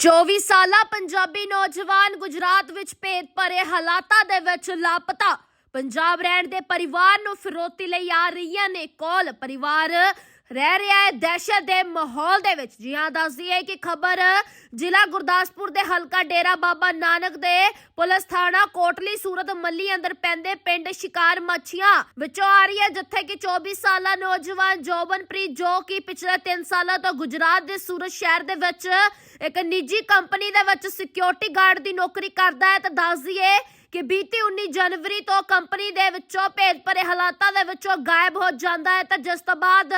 24 ਸਾਲਾ ਪੰਜਾਬੀ ਨੌਜਵਾਨ ਗੁਜਰਾਤ ਵਿੱਚ ਭੇਦ ਭਰੇ ਹਾਲਾਤਾਂ ਦੇ ਵਿੱਚ ਲਾਪਤਾ। ਪੰਜਾਬ ਰਹਿਣ ਦੇ ਪਰਿਵਾਰ ਨੂੰ ਫਿਰੋਤੀ ਲਈ ਆ ਰਹੀਆਂ ਨੇ ਕਾਲ। ਪਰਿਵਾਰ ਰਹਿ ਰਿਹਾ ਹੈ ਦਹਿਸ਼ਤ ਦੇ ਮਾਹੌਲ ਦੇ ਵਿੱਚ। ਜੀ ਹਾਂ, ਦੱਸਦੀ ਹੈ ਕਿ ਖਬਰ ਜ਼ਿਲ੍ਹਾ ਗੁਰਦਾਸਪੁਰ ਦੇ ਹਲਕਾ ਡੇਰਾ ਬਾਬਾ ਨਾਨਕ ਦੇ ਪੁਲਿਸ ਥਾਣਾ ਕੋਟਲੀ ਸੂਰਤ ਮੱਲੀ ਅੰਦਰ ਪੈਂਦੇ ਪਿੰਡ ਸ਼ਿਕਾਰ ਮੱਛੀਆਂ ਵਿੱਚੋਂ ਆ ਰਹੀ ਹੈ, ਜਿੱਥੇ ਕਿ 24 ਸਾਲਾ ਨੌਜਵਾਨ ਜੋਬਨਪ੍ਰੀਤ, ਜੋ ਕਿ ਪਿਛਲੇ 3 ਸਾਲਾਂ ਤੋਂ ਗੁਜਰਾਤ ਦੇ ਸੂਰਤ ਸ਼ਹਿਰ ਦੇ ਵਿੱਚ ਇੱਕ ਨਿੱਜੀ ਕੰਪਨੀ ਦੇ ਵਿੱਚ ਸਿਕਿਉਰਿਟੀ ਗਾਰਡ ਦੀ ਨੌਕਰੀ ਕਰਦਾ ਹੈ ਤਾਂ ਦੱਸਦੀ ਦਈਏ ਕਿ ਬੀਤੀ 19 ਜਨਵਰੀ ਤੋਂ ਕੰਪਨੀ ਦੇ ਵਿੱਚੋਂ ਭੇਦ ਭਰੇ ਹਾਲਾਤਾਂ ਦੇ ਵਿੱਚੋਂ ਗਾਇਬ ਹੋ ਜਾਂਦਾ ਹੈ ਤਾਂ ਜਿਸ ਤੋਂ ਬਾਅਦ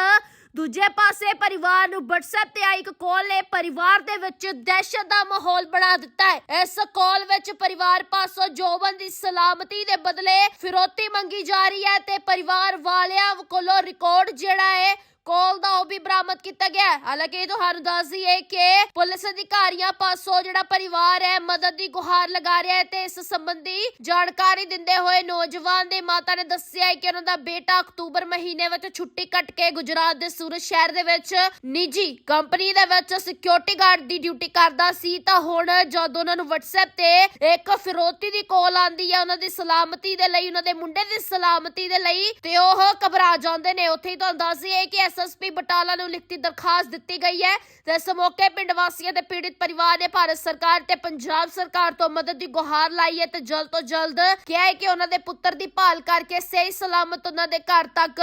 ਦੂਜੇ ਪਾਸੇ ਪਰਿਵਾਰ ਨੂੰ WhatsApp ਤੇ ਆਈ ਇੱਕ ਕਾਲ ਨੇ ਪਰਿਵਾਰ ਦੇ ਵਿੱਚ ਦਹਿਸ਼ਤ ਦਾ ਮਾਹੌਲ ਬਣਾ ਦਿੱਤਾ ਹੈ। ਇਸ ਕਾਲ ਵਿੱਚ ਪਰਿਵਾਰ ਪਾਸੋਂ ਜੋਬਨ ਦੀ ਸਲਾਮਤੀ ਦੇ ਬਦਲੇ ਫਿਰੋਤੀ ਮੰਗੀ ਜਾ ਰਹੀ ਹੈ ਤੇ ਪਰਿਵਾਰ ਵਾਲਿਆਂ ਕੋਲੋਂ ਰਿਕਾਰਡ ਜਿਹੜਾ ਹੈ ਕੋਲ ਦਾ ਉਹ ਵੀ ਬਰਾਮਦ ਕੀਤਾ ਗਿਆ ਹਾਲਾਂਕਿ ਇਹ ਤੁਹਾਨੂੰ ਦੱਸ ਦਈਏ ਕਿ ਪੁਲਿਸ ਅਧਿਕਾਰੀਆਂ ਪਾਸੋਂ ਜਿਹੜਾ ਪਰਿਵਾਰ ਹੈ ਮਦਦ ਦੀ ਗੁਹਾਰ ਲਗਾ ਰਿਹਾ ਹੈ ਤੇ ਇਸ ਸੰਬੰਧੀ ਜਾਣਕਾਰੀ ਦਿੰਦੇ ਹੋਏ ਨੌਜਵਾਨ ਦੇ ਮਾਤਾ ਨੇ ਦੱਸਿਆ ਹੈ ਕਿ ਉਹਨਾਂ ਦਾ ਬੇਟਾ ਅਕਤੂਬਰ ਮਹੀਨੇ ਵਿੱਚ ਛੁੱਟੀ ਕੱਟ ਕੇ ਗੁਜਰਾਤ ਦੇ ਸੂਰਤ ਸ਼ਹਿਰ ਦੇ ਵਿੱਚ ਨਿੱਜੀ ਕੰਪਨੀ ਦੇ ਵਿੱਚ ਸਿਕਿਉਰਿਟੀ ਗਾਰਡ ਦੀ ਡਿਊਟੀ ਕਰਦਾ ਸੀ। ਤਾਂ ਹੁਣ ਜਦ ਉਹਨਾਂ ਨੂੰ WhatsApp ਤੇ ਇੱਕ ਫਿਰੋਤੀ ਦੀ ਕਾਲ ਆਂਦੀ ਹੈ, ਉਹਨਾਂ ਦੀ ਸਲਾਮਤੀ ਦੇ ਲਈ, ਉਹਨਾਂ ਦੇ ਮੁੰਡੇ ਦੀ ਸਲਾਮਤੀ ਦੇ ਲਈ ਤੇ ਉਹ ਘਬਰਾ ਜਾਂਦੇ ਨੇ। ਉੱਥੇ ਹੀ ਤੁਹਾਨੂੰ ਦੱਸ ਦਈਏ ਕਿ ਐਸਐਸਪੀ ਬਟਾਲਾ ਨੂੰ ਲਿਖਤੀ ਦਰਖਾਸਤ ਦਿੱਤੀ ਗਈ ਹੈ ਤੇ ਇਸ ਮੌਕੇ ਪਿੰਡ ਵਾਸੀਆਂ ਤੇ ਪੀੜਿਤ ਪਰਿਵਾਰ ਨੇ ਭਾਰਤ ਸਰਕਾਰ ਤੇ ਪੰਜਾਬ ਸਰਕਾਰ ਤੋਂ ਮਦਦ ਦੀ ਗੁਹਾਰ ਲਾਈ ਹੈ ਤੇ ਜਲਦ ਤੋਂ ਜਲਦ ਕਿਹਾ ਹੈ ਕਿ ਉਹਨਾਂ ਦੇ ਪੁੱਤਰ ਦੀ ਭਾਲ ਕਰਕੇ ਸਹੀ ਸਲਾਮਤ ਉਹਨਾਂ ਦੇ ਘਰ ਤੱਕ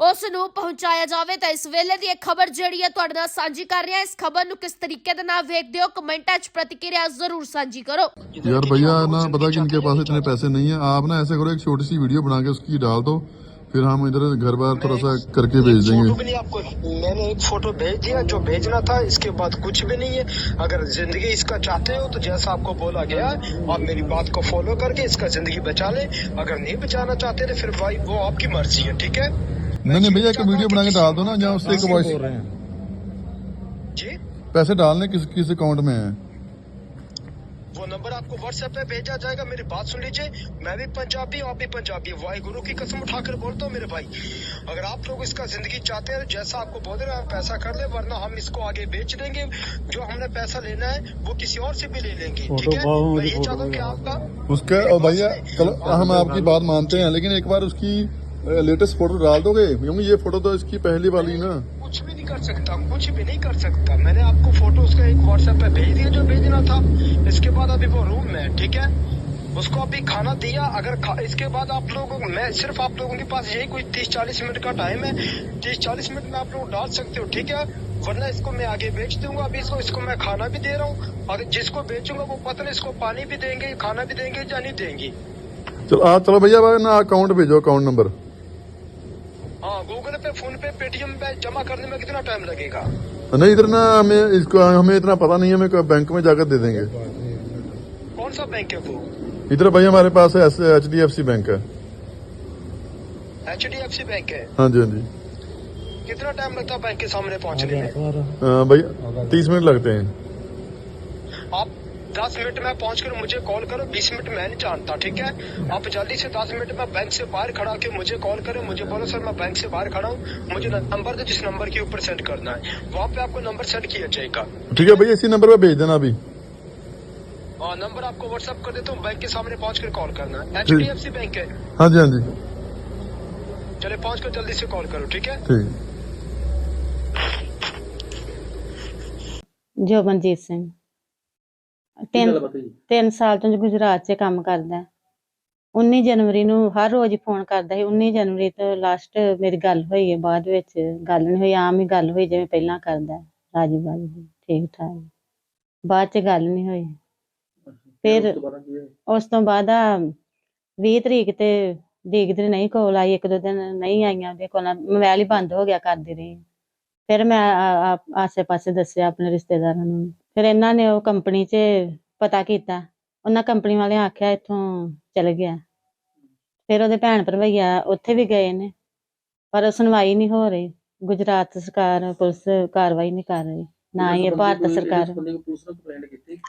ਉਸ ਨੂੰ ਪਹੁੰਚਾਇਆ ਜਾਵੇ ਤਾਂ ਇਸ ਵੇਲੇ ਦੀ ਇਹ ਖਬਰ ਜਿਹੜੀ ਹੈ ਤੁਹਾਡੇ ਨਾਲ ਸਾਂਝੀ ਕਰ ਰਿਹਾ ਇਸ ਖਬਰ ਨੂੰ ਕਿਸ ਤਰੀਕੇ ਦੇ ਨਾਲ ਵੇਖਦੇ ਹੋ ਕਮੈਂਟਾਂ 'ਚ ਪ੍ਰਤੀਕਿਰਿਆ ਜ਼ਰੂਰ ਸਾਂਝੀ ਕਰੋ यार भैया ना पता कि इनके पास इतने पैसे नहीं है आप ना ऐसे करो एक छोटी सी वीडियो बना के उसकी डाल दो फिर हम इधर घर बार थोड़ा सा करके भेज फ़ोटो देंगे भी नहीं आपको मैंने एक फ़ोटो भेज दिया जो भेजना था इसके बाद कुछ भी नहीं है। अगर ज़िंदगी इसका चाहते हो तो जैसा आपको बोला गया आप मेरी बात को फॉलो करके इसका ज़िंदगी बचा ले। अगर नहीं बचाना चाहते तो फिर भाई वो आपकी मर्ज़ी है ठीक है? नहीं नहीं भैया एक वीडियो बना के डाल दो ना जहाँ उससे एक वॉइस जी? पैसे डालने किस किस अकाउंट में है? नंबर आपको व्हाट्सएप पे भेजा जाएगा। मेरी बात सुन लीजिए। मैं भी पंजाबी आप भी पंजाबी। वाई गुरु की कसम उठाकर बोलता हूँ मेरे भाई। अगर आप लोग इसका ज़िंदगी चाहते हैं जैसा आपको बोल रहे हैं आप पैसा कर ले वरना हम इसको आगे बेच देंगे। जो हमने पैसा लेना है वो किसी और से भी ले लेंगे। ठीक है? मैं ये चाहता हूँ कि आपका उसका भैया चलो हम आपकी बात मानते हैं लेकिन एक बार उसकी लेटेस्ट फ़ोटो डाल दोगे? क्योंकि ये फ़ोटो तो इसकी पहली वाली ना। कुछ भी नहीं कर सकता कुछ भी नहीं कर सकता। मैंने आपको फ़ोटो उसका एक व्हाट्सएप पे भेज दिया जो भेजना था। इसके बाद अभी वो रूम में ठीक है? उसको अभी खाना दिया अगर खा, इसके बाद आप लोगों मैं सिर्फ़ आप लोगों के पास यही कोई तीस चालीस मिनट का टाइम है। तीस चालीस मिनट में आप लोग डाल सकते हो ठीक है? वरना इसको मैं आगे बेच दूँगा अभी इसको इसको मैं खाना भी दे रहा हूँ। और जिसको बेचूँगा वो पता नहीं इसको पानी भी देंगे खाना भी देंगे या नहीं देंगे। चलो आ चलो भैया अकाउंट भेजो अकाउंट नंबर हाँ Google pay PhonePe Paytm पे जमा करने में कितना टाइम लगेगा? नहीं इधर ना हमें इसको हमें इतना पता नहीं है हमें बैंक में जाकर दे देंगे। कौन सा बैंक है वो? इधर भाई हमारे पास है H D F C bank है। H D F C bank है? हाँ जी हाँ जी। कितना टाइम लगता है बैंक के सामने पहुँचने में? अ, भैया तीस मिनट लगते हैं। आप 10 मिनट में पहुँच कर मुझे कॉल करो। 20 मिनट मैं नहीं जानता ठीक है? आप जल्दी से 10 मिनट में बैंक से बाहर खड़ा के मुझे कॉल करो। मुझे बोलो सर मैं बैंक से बाहर खड़ा हूँ। मुझे नंबर दो जिस नंबर के ऊपर सेंड करना है। वहाँ पे आपको नंबर सेंड किया जाएगा। ठीक है भैया इसी नंबर पे भेज देना अभी। और नंबर आपको व्हाट्सअप कर देता हूँ। बैंक के सामने पहुँच कर कॉल करना है। H D F C bank है। हाँ जी हाँ जी। चले पहुँच कर जल्दी से कॉल करो ठीक है? ठीक। है ਤਿੰਨ ਤਿੰਨ ਸਾਲ ਤੋਂ ਗੁਜਰਾਤ 'ਚ ਕੰਮ ਕਰਦਾ ਹੈ। 19 ਜਨਵਰੀ ਨੂੰ ਹਰ ਰੋਜ਼ ਫੋਨ ਕਰਦਾ ਸੀ। 19 ਜਨਵਰੀ ਤੋਂ ਲਾਸਟ ਮੇਰੀ ਗੱਲ ਹੋਈ ਹੈ ਬਾਅਦ ਵਿੱਚ ਗੱਲ ਨਹੀਂ ਹੋਈ ਆਮ ਹੀ ਗੱਲ ਹੋਈ ਜਿਵੇਂ ਪਹਿਲਾਂ ਕਰਦਾ ਹੈ, ਰਾਜੀ ਬਾਜੀ ਠੀਕ ਠਾਕ। ਬਾਅਦ 'ਚ ਗੱਲ ਨਹੀਂ ਹੋਈ। ਫਿਰ ਉਸ ਤੋਂ ਬਾਅਦ ਆ 20 ਤਰੀਕ ਤੇ ਦੇਖਦੇ ਨਹੀਂ ਕੋਲ ਆਈ ਇੱਕ ਦੋ ਦਿਨ ਨਹੀਂ ਆਈਆਂ ਉਹਦੇ ਕੋਲ ਮੋਬਾਈਲ ਹੀ ਬੰਦ ਹੋ ਗਿਆ ਕਰਦੀ ਰਹੀ। ਫਿਰ ਮੈਂ ਆ- ਆ- ਆਸੇ-ਪਾਸੇ ਦੱਸਿਆ ਆਪਣੇ ਰਿਸ਼ਤੇਦਾਰਾਂ ਨੂੰ। ਫਿਰ ਇਹਨਾਂ ਨੇ ਉਹ ਕੰਪਨੀ 'ਚ ਪਤਾ ਕੀਤਾ। ਉਹਨਾਂ ਕੰਪਨੀ ਵਾਲਿਆਂ ਆਖਿਆ ਇੱਥੋਂ ਚਲ ਗਿਆ। ਫਿਰ ਉਹਦੇ ਭੈਣ ਭਰਵਈਆ ਉੱਥੇ ਵੀ ਗਏ ਨੇ ਪਰ ਸੁਣਵਾਈ ਨਹੀਂ ਹੋ ਰਹੀ। ਗੁਜਰਾਤ ਸਰਕਾਰ ਪੁਲਿਸ ਕਾਰਵਾਈ ਨਹੀਂ ਕਰ ਰਹੀ ਨਾ ਹੀ ਇਹ ਭਾਰਤ ਸਰਕਾਰ।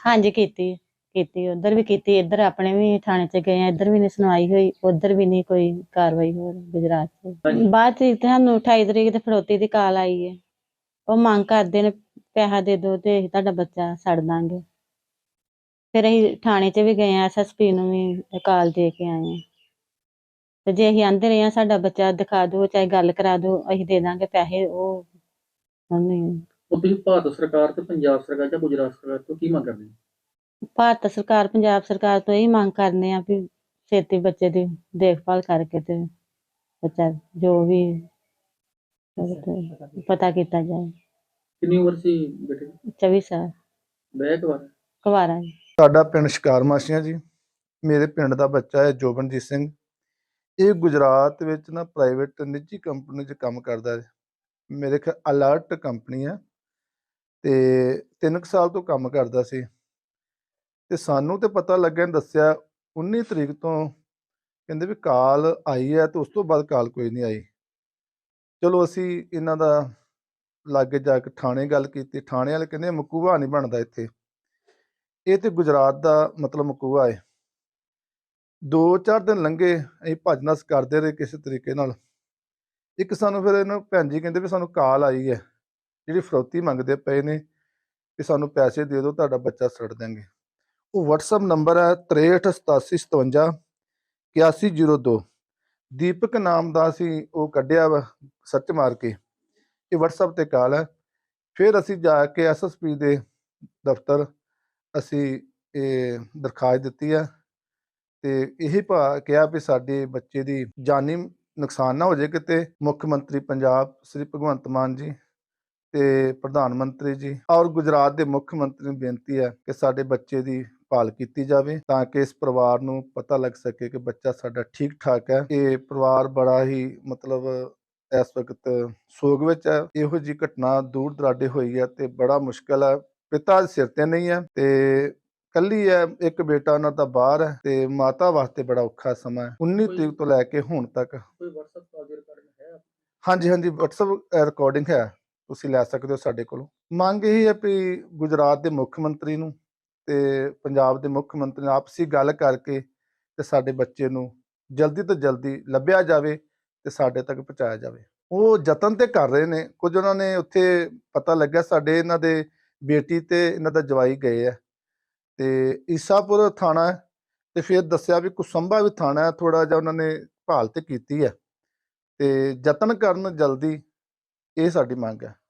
ਹਾਂਜੀ ਕੀਤੀ ਕੀਤੀ। ਉਧਰ ਵੀ ਕੀਤੀ ਇੱਧਰ ਆਪਣੇ ਵੀ ਥਾਣੇ 'ਚ ਗਏ ਆ ਇੱਧਰ ਵੀ ਨਹੀਂ ਸੁਣਵਾਈ ਹੋਈ ਉਧਰ ਵੀ ਨਹੀਂ ਕੋਈ ਕਾਰਵਾਈ ਹੋ ਰਹੀ ਗੁਜਰਾਤ 'ਚ। ਬਾਅਦ 'ਚ ਤੁਹਾਨੂੰ 28 ਤਰੀਕ ਤੇ ਫਰੋਤੀ ਦੀ ਕਾਲ ਆਈ ਹੈ ਉਹ ਮੰਗ ਕਰਦੇ ਨੇ ਪੈਸਾ ਦੇ ਦਿਓ ਤੇ ਅਸੀਂ ਤੁਹਾਡਾ ਬੱਚਾ ਛੱਡ ਦਾਂਗੇ। ਫਿਰ ਅਸੀਂ ਥਾਣੇ 'ਚ ਵੀ ਗਏ ਆ ਐਸਐਸਪੀ ਨੂੰ ਵੀ ਕਾਲ ਦੇ ਕੇ ਆਏ ਆ। ਤੇ ਜੇ ਅਸੀਂ ਆਂਦੇ ਰਹੇ ਆ ਸਾਡਾ ਬੱਚਾ ਦਿਖਾ ਦਿਓ ਚਾਹੇ ਗੱਲ ਕਰਾ ਦਿਓ ਅਸੀਂ ਦੇ ਦਾਂਗੇ ਪੈਸੇ ਉਹ ਉਹ ਤੁਸੀਂ ਭਾਰਤ ਸਰਕਾਰ ਤੇ ਪੰਜਾਬ ਸਰਕਾਰ ਜਾਂ ਗੁਜਰਾਤ ਸਰਕਾਰ ਤੋਂ ਕੀ ਮੰਗ ਕਰਦੇ ਭਾਰਤ ਸਰਕਾਰ ਪੰਜਾਬ ਸਰਕਾਰ ਤੋਂ ਇਹ ਮੰਗ ਕਰਨੇ ਆ ਵੀ ਛੇਤੀ ਬੱਚੇ ਦੀ ਦੇਖਭਾਲ ਕਰਕੇ ਤੇ ਬੱਚਾ ਜੋ ਵੀ ਪਤਾ ਕੀਤਾ ਜਾਏ। ਕਿੰਨੀ ਉਮਰ ਸੀ ਬੇਟੇ ਦੀ? 24 ਸਾਲ। ਵਾਰ ਕੁਵਾਰਾ ਜੀ। ਸਾਡਾ ਪਿੰਡ ਸ਼ਿਕਾਰ ਮਾਸੀਆਂ ਜੀ। ਮੇਰੇ ਪਿੰਡ ਦਾ ਬੱਚਾ ਹੈ ਜੋਬਨਜੀਤ ਸਿੰਘ। ਇਹ ਗੁਜਰਾਤ ਵਿੱਚ ਨਾ ਪ੍ਰਾਈਵੇਟ ਨਿੱਜੀ ਕੰਪਨੀ 'ਚ ਕੰਮ ਕਰਦਾ ਹੈ ਮੇਰੇ ਖਿਆਲ ਅਲਰਟ ਕੰਪਨੀ ਹੈ ਤੇ 3 ਸਾਲ ਤੋਂ ਕੰਮ ਕਰਦਾ ਸੀ। ਤੇ ਸਾਨੂੰ ਤੇ ਪਤਾ ਲੱਗਿਆ ਦੱਸਿਆ 19 ਤਰੀਕ ਤੋਂ ਕਹਿੰਦੇ ਵੀ ਕਾਲ ਆਈ ਹੈ ਤੇ ਉਸ ਤੋਂ ਬਾਅਦ ਕਾਲ ਕੋਈ ਨਹੀਂ ਆਈ। ਚਲੋ ਅਸੀਂ ਇਹਨਾਂ ਦਾ ਲਾਗੇ ਜਾ ਕੇ ਥਾਣੇ ਗੱਲ ਕੀਤੀ। ਥਾਣੇ ਵਾਲੇ ਕਹਿੰਦੇ ਮਕੂਆ ਨਹੀਂ ਬਣਦਾ ਇੱਥੇ। ਇਹ ਤੇ ਗੁਜਰਾਤ ਦਾ ਮਤਲਬ ਮਕੂਆ ਹੈ ਦੋ ਚਾਰ ਦਿਨ ਲੰਘੇ, ਅਸੀਂ ਭੱਜ ਕਰਦੇ ਰਹੇ ਕਿਸੇ ਤਰੀਕੇ ਨਾਲ। ਇੱਕ ਸਾਨੂੰ ਫਿਰ ਇਹਨਾਂ ਭੈਣ ਜੀ ਕਹਿੰਦੇ ਵੀ ਸਾਨੂੰ ਕਾਲ ਆਈ ਹੈ ਜਿਹੜੀ ਫਰੋਤੀ ਮੰਗਦੇ ਪਏ ਨੇ ਕਿ ਸਾਨੂੰ ਪੈਸੇ ਦੇ ਦਿਓ, ਤੁਹਾਡਾ ਬੱਚਾ ਛੱਡ ਦਾਂਗੇ ਉਹ WhatsApp ਨੰਬਰ ਹੈ 638757 8102 ਦੀਪਕ ਨਾਮ ਦਾ ਅਸੀਂ ਉਹ ਕੱਢਿਆ ਵਾ ਸਰਚ ਮਾਰ ਕੇ। ਇਹ WhatsApp ਤੇ ਕਾਲ ਹੈ। ਫਿਰ ਅਸੀਂ ਜਾ ਕੇ ਐਸਐਸਪੀ ਦੇ ਦਫ਼ਤਰ ਅਸੀਂ ਇਹ ਦਰਖਾਸਤ ਦਿੱਤੀ ਹੈ ਤੇ ਇਹ ਭਾ ਕਿਹਾ ਵੀ ਸਾਡੇ ਬੱਚੇ ਦੀ ਜਾਨੀ ਨੁਕਸਾਨ ਨਾ ਹੋ ਜਾਏ ਕਿਤੇ। ਮੁੱਖ ਮੰਤਰੀ ਪੰਜਾਬ ਸ੍ਰੀ ਭਗਵੰਤ ਮਾਨ ਜੀ ਤੇ ਪ੍ਰਧਾਨ ਮੰਤਰੀ ਜੀ ਔਰ ਗੁਜਰਾਤ ਦੇ ਮੁੱਖ ਮੰਤਰੀ ਨੂੰ ਬੇਨਤੀ ਹੈ ਕਿ ਸਾਡੇ ਬੱਚੇ ਦੀ ਭਾਲ ਕੀਤੀ ਜਾਵੇ ਤਾਂ ਕਿ ਇਸ ਪਰਿਵਾਰ ਨੂੰ ਪਤਾ ਲੱਗ ਸਕੇ ਕਿ ਬੱਚਾ ਸਾਡਾ ਠੀਕ ਠਾਕ ਹੈ। ਇਹ ਪਰਿਵਾਰ ਬੜਾ ਹੀ ਮਤਲਬ ਇਸ ਵਕਤ ਸੋਗ ਵਿੱਚ ਹੈ। ਇਹੋ ਜੀ ਘਟਨਾ ਦੂਰ ਦਰਾਡੇ ਹੋਈ ਹੈ ਤੇ ਬੜਾ ਮੁਸ਼ਕਲ ਹੈ। ਪਿਤਾ ਸਿਰ ਤੇ ਨਹੀਂ ਹੈ ਤੇ ਕੱਲੀ ਹੈ ਇੱਕ ਬੇਟਾ ਉਹਨਾਂ ਦਾ ਬਾਹਰ ਹੈ ਤੇ ਮਾਤਾ ਵਾਸਤੇ ਬੜਾ ਔਖਾ ਸਮਾਂ ਹੈ। 19 ਤਰੀਕ ਤੋਂ ਲੈ ਕੇ ਹੁਣ ਤੱਕ। ਕੋਈ WhatsApp ਕਾਲ ਦੀ ਰਿਕਾਰਡਿੰਗ ਹੈ ਹਾਂਜੀ ਹਾਂਜੀ WhatsApp ਰਿਕਾਰਡਿੰਗ ਹੈ। ਤੁਸੀਂ ਲੈ ਸਕਦੇ ਹੋ ਸਾਡੇ ਕੋਲੋਂ। ਮੰਗ ਇਹ ਹੈ ਵੀ ਗੁਜਰਾਤ ਦੇ ਮੁੱਖ ਮੰਤਰੀ ਨੂੰ ਤੇ ਪੰਜਾਬ ਦੇ ਮੁੱਖ ਮੰਤਰੀ ਨਾਲ ਆਪਸੀ ਗੱਲ ਕਰਕੇ ਤੇ ਸਾਡੇ ਬੱਚੇ ਨੂੰ ਜਲਦੀ ਤੋਂ ਜਲਦੀ ਲੱਭਿਆ ਜਾਵੇ। ਤੇ ਸਾਡੇ ਤੱਕ ਪਹੁੰਚਾਇਆ ਜਾਵੇ। ਉਹ ਯਤਨ ਤੇ ਕਰ ਰਹੇ ਨੇ। ਕੁਝ ਉਹਨਾਂ ਨੇ ਉੱਥੇ ਪਤਾ ਲੱਗਿਆ ਸਾਡੇ ਇਹਨਾਂ ਦੇ ਬੇਟੀ ਤੇ ਇਹਨਾਂ ਦਾ ਜਵਾਈ ਗਏ ਆ। ਤੇ ਈਸਾਪੁਰ ਥਾਣਾ ਹੈ ਤੇ ਫਿਰ ਦੱਸਿਆ ਵੀ ਕੁਸੰਭਾ ਵੀ ਥਾਣਾ ਹੈ ਥੋੜਾ ਜਿਹਾ ਉਹਨਾਂ ਨੇ ਭਾਲ ਤੇ ਕੀਤੀ ਹੈ ਤੇ ਯਤਨ ਕਰਨ ਜਲਦੀ ਇਹ ਸਾਡੀ ਮੰਗ ਹੈ।